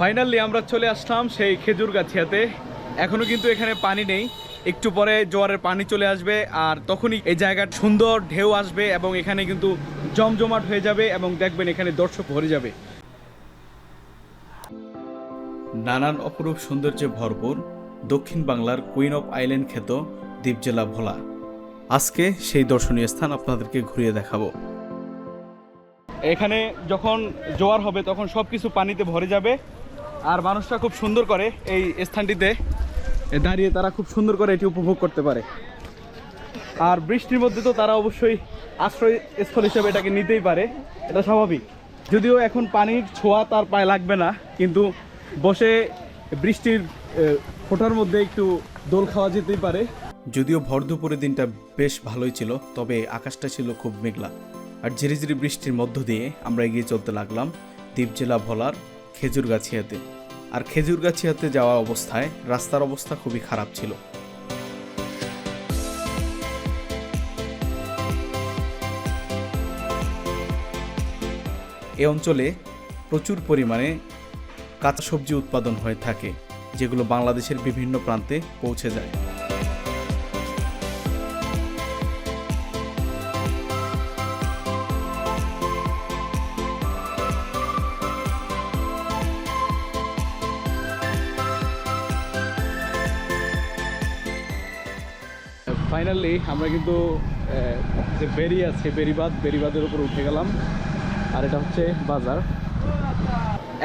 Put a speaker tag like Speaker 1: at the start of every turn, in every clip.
Speaker 1: Finally আমরা চলে আসলাম সেই খেজুর গাছিয়াতে এখনও কিন্তু এখানে পানি নেই। একটু পরে জোয়ারের পানি চলে আসবে আর তখনই এই জায়গাটা সুন্দর ঢেউ আসবে এবং এখানে কিন্তু জমজমাট হয়ে যাবে এবং দেখবেন এখানে দর্শক ভরে যাবে। নানান অপরূপ সৌন্দর্যে ভরপুর দক্ষিণ বাংলার কুইন অফ আইল্যান্ড খ্যাত দ্বীপ জেলা ভোলা। আজকে সেই দর্শনীয় স্থান আপনাদেরকে ঘুরিয়ে দেখাবো। এখানে যখন জোয়ার হবে তখন সব কিছু পানিতে ভরে যাবে। আর মানুষরা খুব সুন্দর করে এই স্থানটিতে দাঁড়িয়ে তারা খুব সুন্দর করে এটি উপভোগ করতে পারে। আর বৃষ্টির মধ্যে তো তারা অবশ্যই আশ্রয়স্থল হিসেবে এটাকে নিতেই পারে। এটা স্বাভাবিক। যদিও এখন পানির ছোঁয়া তার পায়ে লাগবে না, কিন্তু বসে বৃষ্টির ফোঁটার মধ্যে একটু দোল খাওয়া যেতেই পারে। যদিও ভর দুপুরে দিনটা বেশ ভালোই ছিল, তবে আকাশটা ছিল খুব মেঘলা। আর ঝিরি ঝিরি বৃষ্টির মধ্য দিয়ে আমরা এগিয়ে চলতে লাগলাম দ্বীপ জেলা ভোলার খেজুরগাছিয়াতে। আর খেজুরগাছিয়াতে যাওয়া অবস্থায় রাস্তার অবস্থা খুবই খারাপ ছিল। এ অঞ্চলে প্রচুর পরিমাণে কাঁচা সবজি উৎপাদন হয়ে থাকে, যেগুলো বাংলাদেশের বিভিন্ন প্রান্তে পৌঁছে যায়। ফাইনালি আমরা কিন্তু যে বেরি আছে বেরিবাদ বেরিবাদের উপর উঠে গেলাম। আর এটা হচ্ছে বাজার।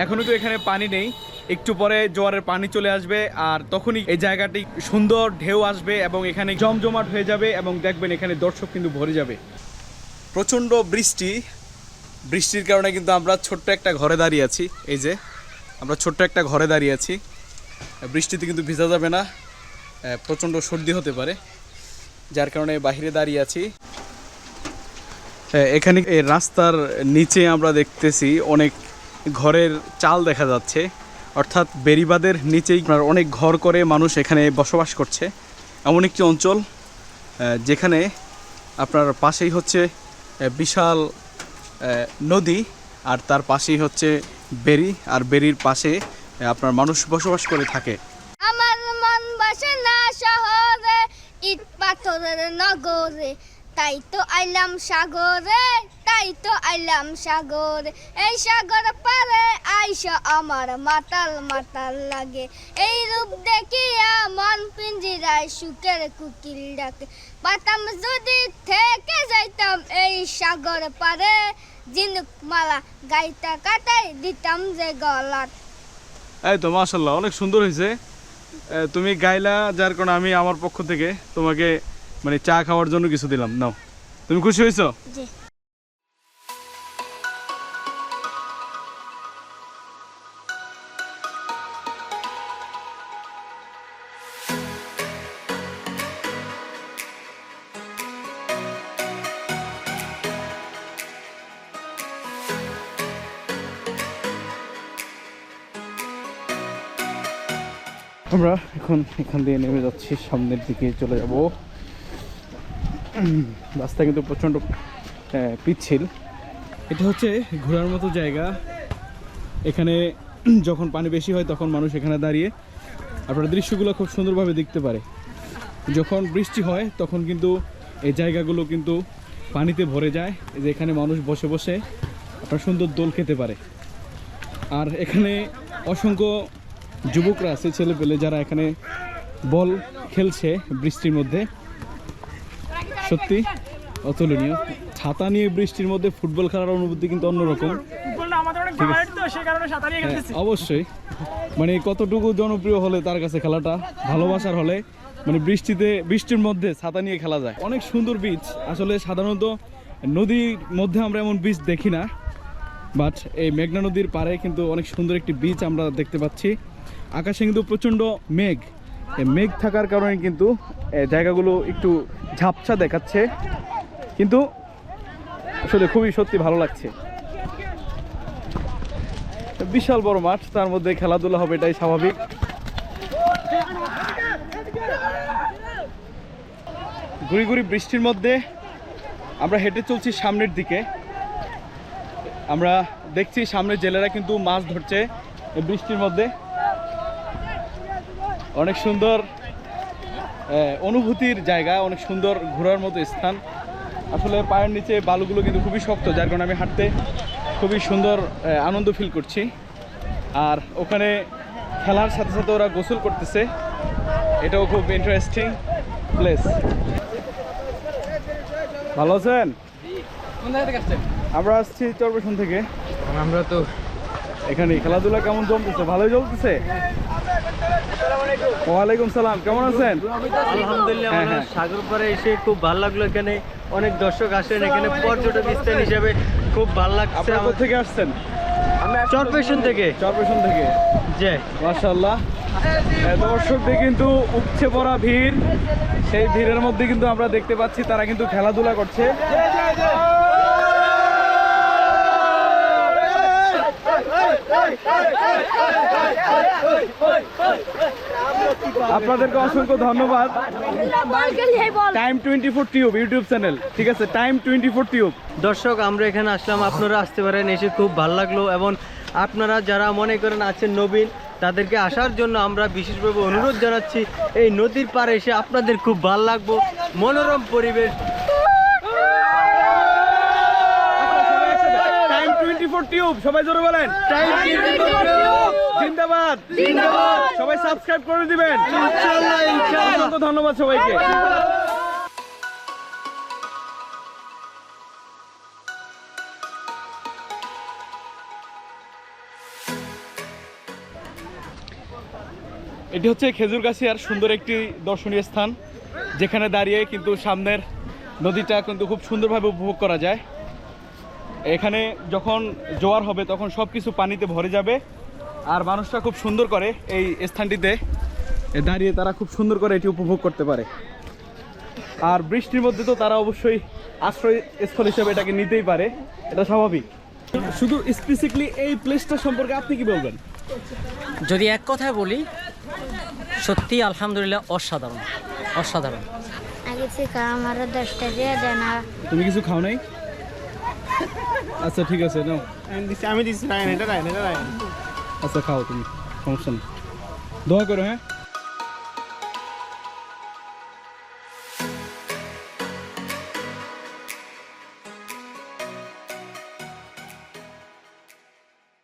Speaker 1: এখনও তো এখানে পানি নেই। একটু পরে জোয়ারের পানি চলে আসবে, আর তখনই এই জায়গাটি সুন্দর ঢেউ আসবে এবং এখানে জমজমাট হয়ে যাবে এবং দেখবেন এখানে দর্শক কিন্তু ভরে যাবে। প্রচণ্ড বৃষ্টি। বৃষ্টির কারণে কিন্তু আমরা ছোট্ট একটা ঘরে দাঁড়িয়ে আছি। এই যে, আমরা ছোট্ট একটা ঘরে দাঁড়িয়ে আছি। বৃষ্টিতে কিন্তু ভিজা যাবে না। প্রচণ্ড সর্দি হতে পারে। যার কারণে বাইরে দাঁড়িয়ে আছি। হ্যাঁ, এখানে রাস্তার নিচে আমরা দেখতেছি অনেক ঘরের চাল দেখা যাচ্ছে। অর্থাৎ বেরিবাদের নিচেই আপনার অনেক ঘর করে মানুষ এখানে বসবাস করছে। এমন একটি অঞ্চল যেখানে আপনার পাশেই হচ্ছে বিশাল নদী আর তার পাশেই হচ্ছে বেরি আর বেরির পাশে আপনার মানুষ বসবাস করে থাকে।
Speaker 2: পাথরের নগরে, তাই তো আইলাম সাগরে, তাই তো আইলাম সাগরে। এই সাগর পারে আইসা আমার মাতাল মাতাল লাগে। এই রূপ দেখিয়া মন পিঞ্জিরায় সুখের কুকিল ডাকে। পাতাম যদি থেকে যাইতাম এই সাগর পারে জিনুক মালা গাইতা কাটাই দিতাম যে গলাত
Speaker 1: এই তো মাশাল্লাহ, অনেক সুন্দর হয়েছে তুমি গাইলা, যার কারণে আমি আমার পক্ষ থেকে তোমাকে মানে চা খাওয়ার জন্য কিছু দিলাম। নাও। তুমি খুশি হয়েছো? আমরা এখন এখান দিয়ে নেমে যাচ্ছি, সামনের দিকে চলে যাব। রাস্তা কিন্তু প্রচণ্ড পিচ্ছিল। এটা হচ্ছে ঘোরার মতো জায়গা। এখানে যখন পানি বেশি হয় তখন মানুষ এখানে দাঁড়িয়ে আপনার দৃশ্যগুলো খুব সুন্দরভাবে দেখতে পারে। যখন বৃষ্টি হয় তখন কিন্তু এই জায়গাগুলো কিন্তু পানিতে ভরে যায়, যে এখানে মানুষ বসে বসে আপনার সুন্দর দোল খেতে পারে। আর এখানে অসংখ্য যুবকরা আছে ছেলে পেলে যারা এখানে বল খেলছে বৃষ্টির মধ্যে সত্যি অতুলনীয়। ছাতা নিয়ে বৃষ্টির মধ্যে ফুটবল খেলার অনুভূতি কিন্তু অন্যরকম। হ্যাঁ, অবশ্যই। মানে কতটুকু জনপ্রিয় হলে তার কাছে খেলাটা ভালোবাসার হলে মানে বৃষ্টিতে বৃষ্টির মধ্যে ছাতা নিয়ে খেলা যায়। অনেক সুন্দর বীচ আসলে সাধারণত নদীর মধ্যে আমরা এমন বীচ দেখি না বাট এই মেঘনা নদীর পাড়ে কিন্তু অনেক সুন্দর একটি বীচ আমরা দেখতে পাচ্ছি। আকাশে কিন্তু প্রচণ্ড মেঘ। মেঘ থাকার কারণে কিন্তু জায়গাগুলো একটু ঝাপসা দেখাচ্ছে। কিন্তু আসলে খুবই সত্যি ভালো লাগছে। বিশাল বড় মাঠ, তার মধ্যে খেলাধুলা হবে এটাই স্বাভাবিক। গুড়ি গুড়ি বৃষ্টির মধ্যে আমরা হেঁটে চলছি সামনের দিকে। আমরা দেখছি সামনের জেলেরা কিন্তু মাছ ধরছে বৃষ্টির মধ্যে। অনেক সুন্দর অনুভূতির জায়গা অনেক সুন্দর ঘোরার মতো স্থান। আসলে পায়ের নিচে বালুগুলো কিন্তু খুবই শক্ত যার কারণে আমি হাঁটতে খুবই সুন্দর আনন্দ ফিল করছি। আর ওখানে খেলার সাথে সাথে ওরা গোসল করতেছে। এটাও খুব ইন্টারেস্টিং প্লেস ভালো আছেন? আমরা আসছি চরবেশন থেকে।
Speaker 3: আমরা তো
Speaker 1: এখানে খেলাধুলা কেমন জমতেছে ভালোই চলতেছে? ওয়ালাইকুম সালাম কেমন আছেন
Speaker 4: আলহামদুলিল্লাহ
Speaker 1: হ্যাঁ,
Speaker 4: আমরা
Speaker 1: হ্যাঁ।
Speaker 4: সাগর পাড়ে এসে খুব ভালো লাগল এখানে অনেক দর্শক আসেন এখানে পর্যটক স্থান হিসেবে খুব ভালো লাগছে আমার-
Speaker 1: থেকে আসছেন
Speaker 4: চরপেশন থেকে
Speaker 1: চরবেশন থেকে
Speaker 4: যে
Speaker 1: মাশাল্লাহ দর্শকদের কিন্তু উপচে পড়া ভিড় সেই ভিড়ের মধ্যে কিন্তু আমরা দেখতে পাচ্ছি তারা কিন্তু খেলাধুলা করছে আপনাদেরকে অসংখ্য ধন্যবাদ। Time twenty four tube YouTube channel ঠিক আছে? টাইম টোয়েন্টি ফোর টিউব
Speaker 4: দর্শক, আমরা এখানে আসলাম। আপনারা আসতে পারেন, এসে খুব ভালো লাগল এবং আপনারা যারা মনে করেন আছেন নবীন, তাদেরকে আসার জন্য আমরা বিশেষভাবে অনুরোধ জানাচ্ছি, এই নদীর পাড়ে এসে আপনাদের খুব ভালো লাগবো। মনোরম পরিবেশ
Speaker 1: টাইম টোয়েন্টি ফোর টিউব, সবাই জোরে বলেন। জিন্দাবাদ। সবাই সাবস্ক্রাইব করে দিবেন। অসংখ্য ধন্যবাদ সবাইকে। এটি হচ্ছে খেজুরগাছিয়ার সুন্দর একটি দর্শনীয় স্থান, যেখানে দাঁড়িয়ে কিন্তু সামনের নদীটা কিন্তু খুব সুন্দরভাবে উপভোগ করা যায়। এখানে যখন জোয়ার হবে তখন সব কিছু পানিতে ভরে যাবে। আর মানুষরা খুব সুন্দর করে এই স্থানটিতে দাঁড়িয়ে তারা খুব সুন্দর করে এটি উপভোগ করতে পারে। আর বৃষ্টির মধ্যে তো তারা অবশ্যই আশ্রয় স্থল হিসেবে এটাকে নিতেই পারে। এটা স্বাভাবিক। শুধু স্পেসিফিকলি এই প্লেসটা সম্পর্কে আপনি কি বলবেন?
Speaker 5: যদি এক কথায় বলি সত্যি আলহামদুলিল্লাহ অসাধারণ অসাধারণ।
Speaker 2: আগে থেকে আমার দশটা দিয়ে দেয় না
Speaker 1: তুমি কিছু খাও নাই? আচ্ছা ঠিক আছে নাও।
Speaker 3: আমি দিচ্ছি রায়ন এটা রায়ন এটা রায়ন।
Speaker 1: আচ্ছা খাও তুমি সমস্যা নেই। দোয়া করো হ্যাঁ?